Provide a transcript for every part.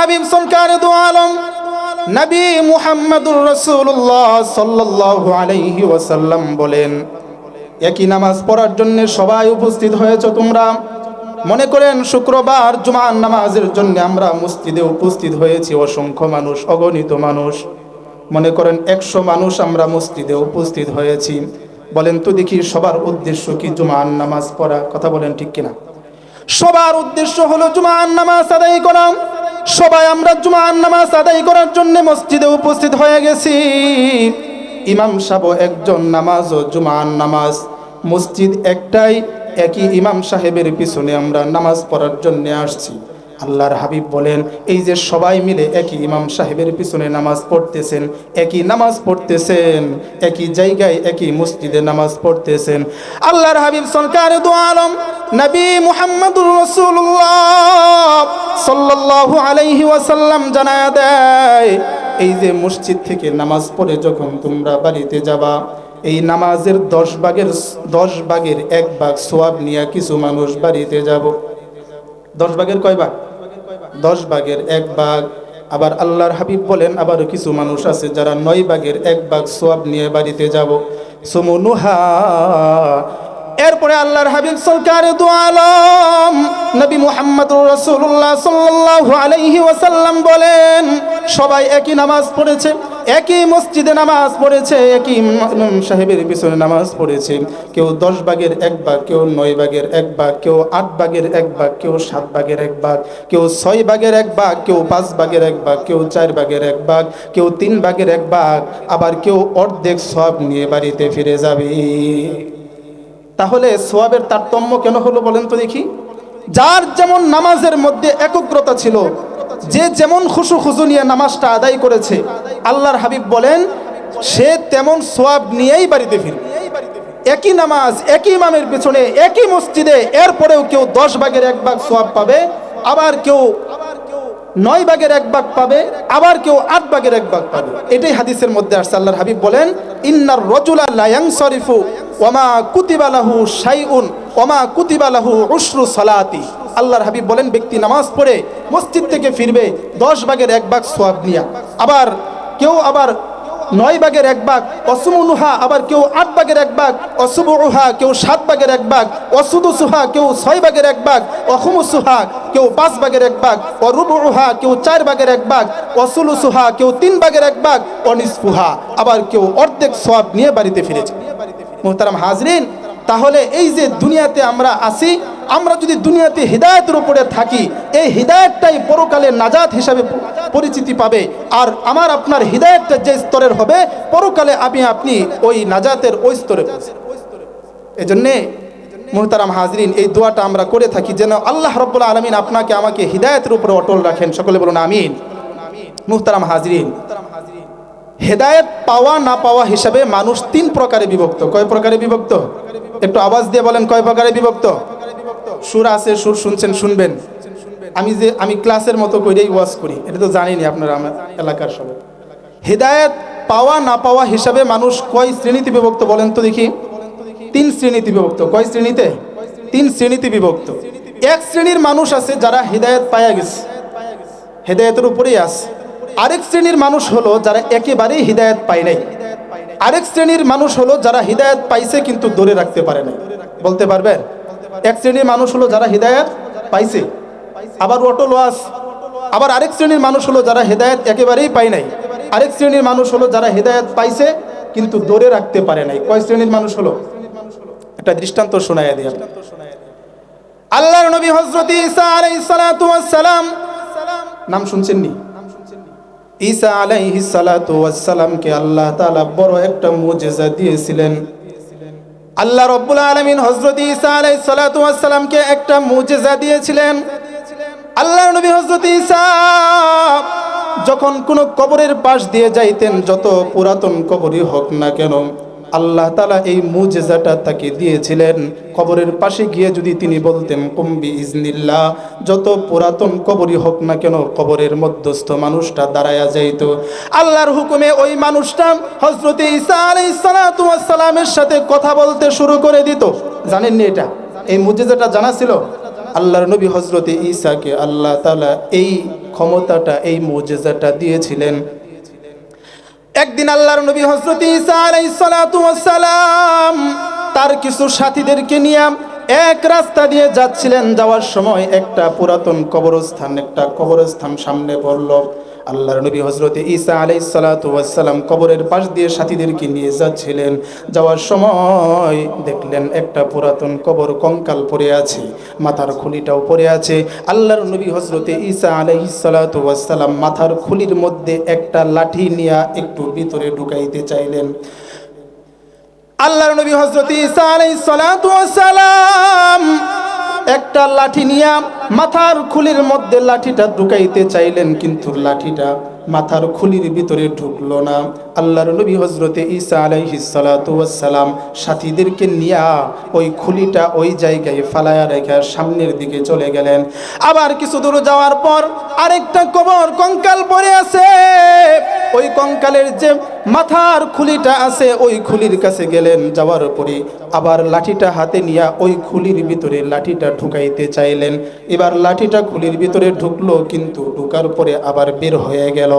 হাবিব সরকার দু আলম, নবী মুহাম্মদুর রাসূলুল্লাহ সাল্লাল্লাহু আলাইহি ওয়াসাল্লাম বলেন, একই নামাজ পড়ার জন্য সবাই উপস্থিত হয়েছ তোমরা? মনে করেন শুক্রবার জুমার নামাজের জন্য আমরা মসজিদে উপস্থিত হয়েছি, অসংখ্য মানুষ, অগণিত মানুষ। মনে করেন একশো মানুষ আমরা মসজিদে উপস্থিত হয়েছি। বলেন তো দেখি সবার উদ্দেশ্য কি জুমার নামাজ পড়া? কথা বলেন ঠিক কিনা? সবার উদ্দেশ্য হলো জুমার নামাজ আদায় করা। সবাই আমরা জুমার নামাজ আদায় করার জন্য মসজিদে উপস্থিত হয়ে গেছি। ইমাম সাহেব একজন নামাজ ও জুমার নামাজ। মসজিদ একটাই, একই ইমাম সাহেবের পিছনে আমরা নামাজ পড়ার জন্য আসছি। আল্লাহর হাবিব বলেন, এই যে সবাই মিলে একই ইমাম সাহেবের পিছনে নামাজ পড়তেছেন, একই নামাজ পড়তেছেন, একই জায়গায় একই মসজিদে নামাজ পড়তেছেন। আল্লাহর হাবিব সরকার আলম, নবী মুহাম্মদুর রাসূলুল্লাহ সাল্লাল্লাহু আলাইহি ওয়াসাল্লাম জানায়া দেয়, এই যে মসজিদ থেকে নামাজ পড়ে যখন তোমরা বাড়িতে যাবা, এই নামাজের দশ ভাগের দশ ভাগের এক ভাগ সোয়াব নিয়ে কিছু মানুষ বাড়িতে যাব। দশ ভাগের কয় ভাগ? দশ ভাগের এক ভাগ। আবার আল্লাহর হাবিব বলেন, আবারও কিছু মানুষ আছে যারা নয় বাঘের এক বাঘ সোয়াব নিয়ে বাড়িতে যাব। সুমনুহা এরপরে আল্লাহর হাবিব সরকার দু আলম নবী মুহাম্মদ রাসূলুল্লাহ সাল্লাল্লাহু আলাইহি ওয়াসাল্লাম বলেন, সবাই একই নামাজ পড়েছে, একই মসজিদে নামাজ পড়েছে, একই সাহেবের পিছনে নামাজ পড়েছে। কেউ দশ ভাগের এক ভাগ, কেউ নয় ভাগের এক ভাগ, কেউ আট ভাগের এক ভাগ, কেউ সাত ভাগের এক ভাগ, কেউ ছয় ভাগের এক ভাগ, কেউ পাঁচ ভাগের এক ভাগ, কেউ চার ভাগের এক ভাগ, কেউ তিন ভাগের এক ভাগ, আবার কেউ অর্ধেক সব নিয়ে বাড়িতে ফিরে যাবে। তাহলে সোয়াবের তারতম্য কেন হলো বলেন তো দেখি? যার যেমন নামাজের মধ্যে একগ্রতা ছিল, যে যেমন খুশু খুশু নিয়ে নামাজটা আদায় করেছে, আল্লাহর হাবিব বলেন, সে তেমন সোয়াব নিয়েই বাড়িতে ফিরবে। একই নামাজ, একই ইমামের পেছনে, একই মসজিদে, এরপরেও কেউ দশ ভাগের এক ভাগ সোয়াব পাবে, আবার কেউ নয় ভাগের এক ভাগ পাবে, আবার কেউ আট ভাগের এক ভাগ পাবে। এটাই হাদিসের মধ্যে আসছে। আল্লাহর হাবিব বলেন, ইন্নার রজুলা লায়াং শরিফু ওমা কুতিবালাহু শাইউন ওমা কুতিবালাহু উশরু সালাতি। আল্লাহর হাবিব বলেন, ব্যক্তি নামাজ পড়ে মসজিদ থেকে ফিরবে, দশ ভাগের এক ভাগ সোয়াব নিয়া। আবার কেউ আবার নয় ভাগের এক ভাগ, অসুমনুহা, আবার কেউ আট ভাগের এক ভাগ, অসুবুহা, কেউ সাত ভাগের এক ভাগ, অসুদুসুহা, কেউ ছয় ভাগের এক ভাগ, অখুমুসুহা, কেউ পাঁচ ভাগের এক ভাগ, অরুবুহা, কেউ চার ভাগের এক ভাগ, অসুলুসুহা, কেউ তিন ভাগের এক ভাগ, অনিসফুহা, আবার কেউ অর্ধেক সব নিয়ে বাড়িতে ফিরেছে। মোহতারাম হাজরিন, তাহলে এই যে দুনিয়াতে আমরা আসি আমরা যদি দুনিয়াতে হৃদায়তের উপরে থাকি, এই হৃদায়তটাই পরকালে নাজাত হিসাবে পরিচিতি পাবে। আর আমার আপনার হৃদায়তটা যে স্তরের হবে, পরকালে আমি আপনি ওই নাজাতের ওই স্তরে এই জন্যে মোহতারাম হাজরিন, এই দোয়াটা আমরা করে থাকি যেন আল্লাহ রব্বুল আলমিন আপনাকে আমাকে হৃদায়তের উপরে অটল রাখেন। সকলে বলুন আমিন। মুহতারাম হাজরিন। হেদায়েত পাওয়া না পাওয়া হিসাবে মানুষ তিন প্রকারে বিভক্ত। কয় প্রকারে বিভক্ত? একটু আওয়াজ দিয়ে বলেন কয় প্রকারে বিভক্ত? সুর আছে, সুর শুনছেন, শুনবেন। আমি যে, আমি ক্লাসের মতো করেই ওয়াজ করি। এটা তো জানিনি আপনারা আমার এলাকার সবাই। হেদায়েত পাওয়া না পাওয়া হিসাবে মানুষ কয় শ্রেণীতে বিভক্ত বলেন তো দেখি? তিন শ্রেণীতে বিভক্ত। কয় শ্রেণীতে? তিন শ্রেণীতে বিভক্ত। এক শ্রেণির মানুষ আছে যারা হৃদায়ত পায়া গেছে। হেদায়তের উপরেই আছে। আরেক শ্রেণির মানুষ হলো যারা একেবারেই হৃদায়ত পায় নাই। আরেক শ্রেণির মানুষ হলো যারা হৃদায়ত পাইছে কিন্তু ধরে রাখতে পারে নাই। বলতে পারবেন? এক শ্রেণির মানুষ হলো যারা হৃদায়ত পাইছে, আবার অটল ওয়াস আবার আরেক শ্রেণির মানুষ হলো যারা হেদায়ত একেবারেই পায় নাই। আরেক শ্রেণির মানুষ হলো যারা হেদায়ত পাইছে কিন্তু ধরে রাখতে পারে নাই। কয় শ্রেণির মানুষ হলো? একটা দৃষ্টান্ত শোনায় দিয়ে আল্লাহর নবী হজরত ঈসা আলাইহিস সালাম। নাম শুনছেন নি ঈসা আলাইহিস সালাতু ওয়াস সালামকে আল্লাহ তাআলা বড় একটা মুজিজা দিয়েছিলেন। আল্লাহ রব্বুল আলামিন হযরত ঈসা আলাইহিস সালাতু ওয়াস সালামকে একটা মুজিজা দিয়েছিলেন। আল্লাহর নবী হযরত ঈসা যখন কোনো কবরের পাশ দিয়ে যাইতেন, যত পুরাতন কবরই হোক না কেন আল্লাহ তালা এই মুজেজাটা তাকে দিয়েছিলেন। কবরের পাশে গিয়ে যদি তিনি বলতেন কুম্বি ইজনিল্লাহ যত পুরাতন কবরই হোক না কেন, কবরের মধ্যস্থ মানুষটা দাঁড়ায়া যাইত। আল্লাহর হুকুমে ওই মানুষটা হজরত ইসা আলাইসালামের সাথে কথা বলতে শুরু করে দিত। জানেননি এটা? এই মুজেজাটা জানা ছিল? আল্লাহর নবী হজরতে ঈসাকে আল্লাহ তালা এই ক্ষমতাটা, এই মোজেজাটা দিয়েছিলেন। একদিন আল্লাহর নবী হজরত ঈসা আলাইসালাম তার কিছু সাথীদেরকে নিয়ে এক রাস্তা দিয়ে যাচ্ছিলেন। যাওয়ার সময় একটা পুরাতন কবরস্থান, একটা কবরস্থান সামনে পড়ল। আল্লাহর নবী হজরত ঈসা আলাইসালাম কবরের পাশ দিয়ে সাথীদেরকে নিয়ে যাচ্ছিলেন। যাওয়ার সময় দেখলেন একটা পুরাতন কবর কঙ্কাল পড়ে আছে, মাথার খুলিটাও পড়ে আছে। আল্লাহর নবী হজরতে ঈসা আলাইসালাম মাথার খুলির মধ্যে একটা লাঠি নিয়ে একটু ভিতরে ঢুকাইতে চাইলেন। আল্লাহর নবী হজরত ঈসা আলাইসালাম একটা লাঠি নিয়ে মাথার খুলির মধ্যে লাঠিটা ঢুকাইতে চাইলেন, কিন্তু লাঠিটা মাথার খুলির ভিতরে ঢুকলো না। আল্লাহর নবী হজরতে ঈসা আলাইহিসালাম সাথীদেরকে নিয়া ওই খুলিটা ওই জায়গায় ফালায়া রেখে সামনের দিকে চলে গেলেন। আবার কিছু দূর যাওয়ার পর আরেকটা কবর কঙ্কাল পড়ে আছে। ওই কঙ্কালের যে মাথার খুলিটা আছে, ওই খুলির কাছে গেলেন। যাওয়ার পরে আবার লাঠিটা হাতে নিয়ে ওই খুলির ভিতরে লাঠিটা ঢুকাইতে চাইলেন। এবার লাঠিটা খুলির ভিতরে ঢুকলো, কিন্তু ঢুকার পরে আবার বের হয়ে গেল।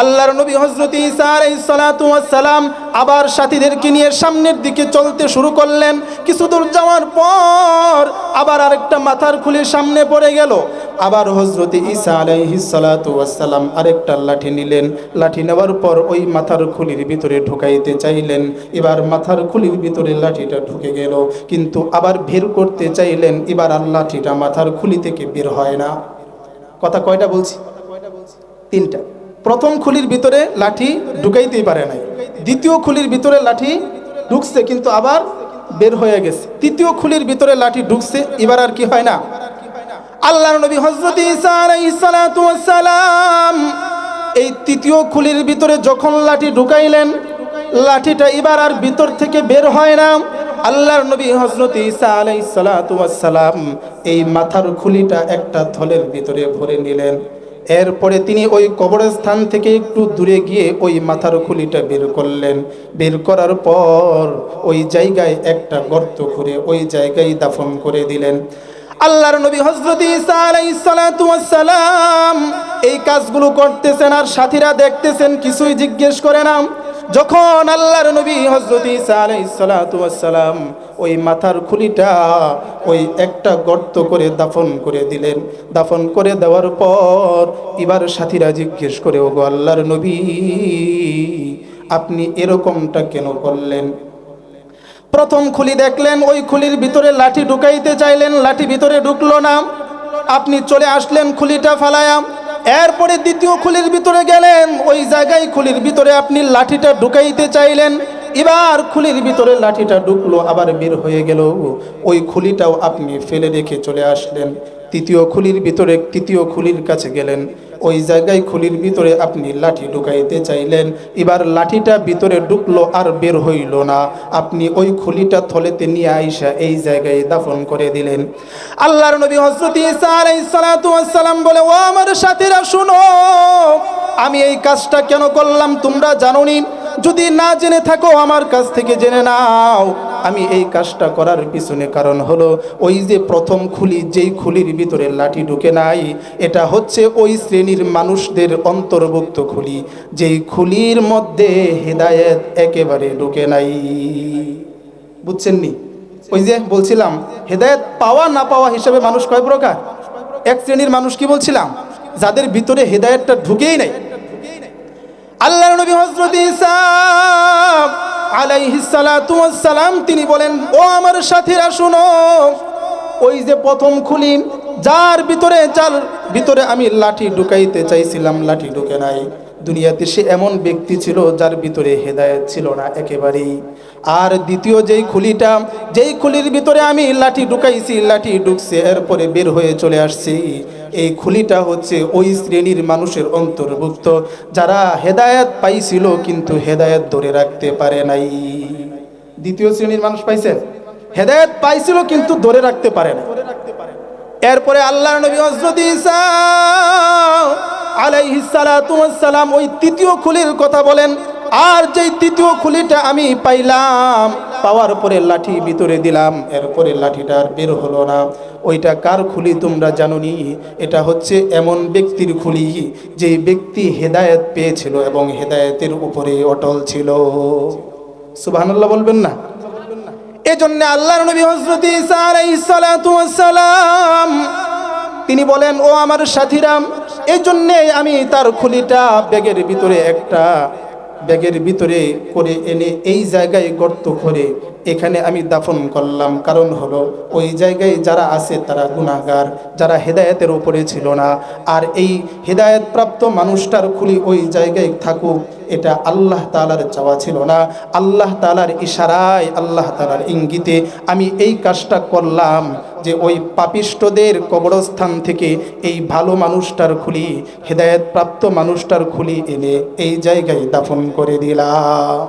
আল্লাহর নবী হজরত ঈসা সালাম আবার সাথীদেরকে নিয়ে সামনের দিকে চলতে শুরু করলেন। কিছু দূর যাওয়ার পর আবার আরেকটা মাথার খুলির সামনে পড়ে গেল। আবার হজরত ঈসা আলাইহিসালাম আরেকটা লাঠি নিলেন। লাঠি নেওয়ার পর ওই মাথার খুলির ভিতরে ঢুকাইতে চাইলেন। এবার মাথার খুলির ভিতরে লাঠিটা ঢুকে গেল। কিন্তু আবার বের করতে চাইলেন, এবার আর লাঠিটা মাথার খুলি থেকে বের হয় না। কথা কয়টা বলছি? তিনটা। প্রথম খুলির ভিতরে লাঠি ঢুকাইতেই পারে নাই। দ্বিতীয় খুলির ভিতরে লাঠি ঢুকছে, কিন্তু আবার বের হয়ে গেছে। তৃতীয় খুলির ভিতরে লাঠি ঢুকছে, এবার আর কি হয় না? আল্লাহর নবী হজরত ঈসা আলাইহিস সালাতু এই তৃতীয় খুলির ভিতরে যখন লাঠি ঢুকাইলেন, লাঠিটা এবার আর ভিতর থেকে বের হয় না। আল্লাহর নবী হজরত ঈসা আলাইহিস সালাতু ওয়াস সালাম এই মাথার খুলিটা একটা থলের ভিতরে ভরে নিলেন। এরপরে তিনি ওই কবরস্থান থেকে একটু দূরে গিয়ে ওই মাথার খুলিটা বের করলেন। বের করার পর ওই জায়গায় একটা গর্ত করে ওই জায়গায় দাফন করে দিলেন। আল্লাহর নবী হজরত ঈসা আলাইহিস সালাতু ওয়াস সালাম এই কাজগুলো করতেছেন আর সাথীরা দেখতেছেন, কিছুই জিজ্ঞেস করে না। যখন আল্লাহর নবী হজরত ঈসা আলাইহিস সালাতু ওয়াস সালাম ওই মাথার খুলিটা ওই একটা গর্ত করে দাফন করে দিলেন। দাফন করে দেওয়ার পর এবার সাথীরা জিজ্ঞেস করে, ওগো আল্লাহর নবী, আপনি এরকমটা কেন করলেন? প্রথম খুলি দেখলেন, ওই খুলির ভিতরে লাঠি ঢুকাইতে চাইলেন, লাঠি ভিতরে ঢুকলো না। আপনি চলে আসলেন খুলিটা ফালায়াম এরপরে দ্বিতীয় খুলির ভিতরে গেলেন, ওই জায়গায় খুলির ভিতরে আপনি লাঠিটা ঢুকাইতে চাইলেন। এবার খুলির ভিতরে লাঠিটা ঢুকলো, আবার বের হয়ে গেল। ওই খুলিটাও আপনি ফেলে রেখে চলে আসলেন। তৃতীয় খুলির ভিতরে তৃতীয় খুলির কাছে গেলেন। ওই জায়গায় খুলির ভিতরে আপনি লাঠি ঢুকাইতে চাইলেন। এবার লাঠিটা ভিতরে ঢুকলো আর বের হইল না। আপনি ওই খুলিটা থলেতে নিয়ে আইসা এই জায়গায় দাফন করে দিলেন। আল্লাহর নবী হজরত সালাম বলে, ও আমার সাথীরা, শুনো, আমি এই কাজটা কেন করলাম তোমরা জানোনি? যদি না জেনে থাকো, আমার কাছ থেকে জেনে নাও। আমি এই কাজটা করার পিছনে কারণ হলো, ওই যে প্রথম খুলি, যেই খুলির ভিতরে লাঠি ঢুকে নাই, এটা হচ্ছে ওই শ্রেণির মানুষদের অন্তর্ভুক্ত খুলি, যেই খুলির মধ্যে হেদায়েত একেবারে ঢুকে নাই। বুঝছেন নি ওই যে বলছিলাম, হেদায়েত পাওয়া না পাওয়া হিসেবে মানুষ কয় প্রকার? এক শ্রেণির মানুষ কি বলছিলাম? যাদের ভিতরে হেদায়েতটা ঢুকেই নাই আল্লাহর নবী হজরত ওয়াস সালাম, তিনি বলেন, ও আমার সাথীরা, শুনো, ওই যে প্রথম খুলিন যার ভিতরে যার ভিতরে আমি লাঠি ঢুকাইতে চাইছিলাম, লাঠি ঢুকে নাই। দুনিয়াতে সে এমন ব্যক্তি ছিল যার ভিতরে হেদায়েত ছিল না একেবারেই। আর দ্বিতীয় যেই খুলিটা, যেই খুলির ভিতরে আমি লাঠি ঢুকাইছি, লাঠি ঢুকছে, এরপরে বের হয়ে চলে আসছি। এই খুলিটা হচ্ছে ওই শ্রেণির মানুষের অন্তর্ভুক্ত, যারা হেদায়েত পাইছিল কিন্তু হেদায়েত ধরে রাখতে পারে নাই। দ্বিতীয় শ্রেণির মানুষ পাইছেন হেদায়েত পাইছিল কিন্তু ধরে রাখতে পারে না এরপরে আল্লাহর নবী হযরত ঈসা আলাইহিস সালাতু ওয়াস ওই তৃতীয় খুলির কথা বলেন, আর যেই তৃতীয় খুলিটা আমি পাইলাম, পাওয়ার পরে লাঠি ভিতরে দিলাম, এরপরে লাঠিটা বের হলো না। ওইটা কার খুলি তোমরা জানোনি? এটা হচ্ছে এমন ব্যক্তির খুলি, যে ব্যক্তি হেদায়েত পেয়েছিল এবং হেদায়েতের উপরে অটল ছিল। সুবহানাল্লাহ বলবেন না? এজন্য আল্লাহর নবী সালাতু সালাম তিনি বলেন, ও আমার সাথীরাম এই জন্যে আমি তার খুলিটা ব্যাগের ভিতরে একটা ব্যাগের ভিতরে করে এনে এই জায়গায় গর্ত করে এখানে আমি দাফন করলাম। কারণ হলো, ওই জায়গায় যারা আছে তারা গুণাগার যারা হেদায়েতের উপরে ছিল না। আর এই হেদায়েত প্রাপ্ত মানুষটার খুলি ওই জায়গায় থাকুক, এটা আল্লাহ তালার চাওয়া ছিল না। আল্লাহ তালার ইশারায়, আল্লাহ তালার ইঙ্গিতে আমি এই কাজটা করলাম যে ওই পাপিষ্টদের কবরস্থান থেকে এই ভালো মানুষটার খুলি হেদায়েত প্রাপ্ত মানুষটার খুলি এনে এই জায়গায় দাফন করে দিলাম।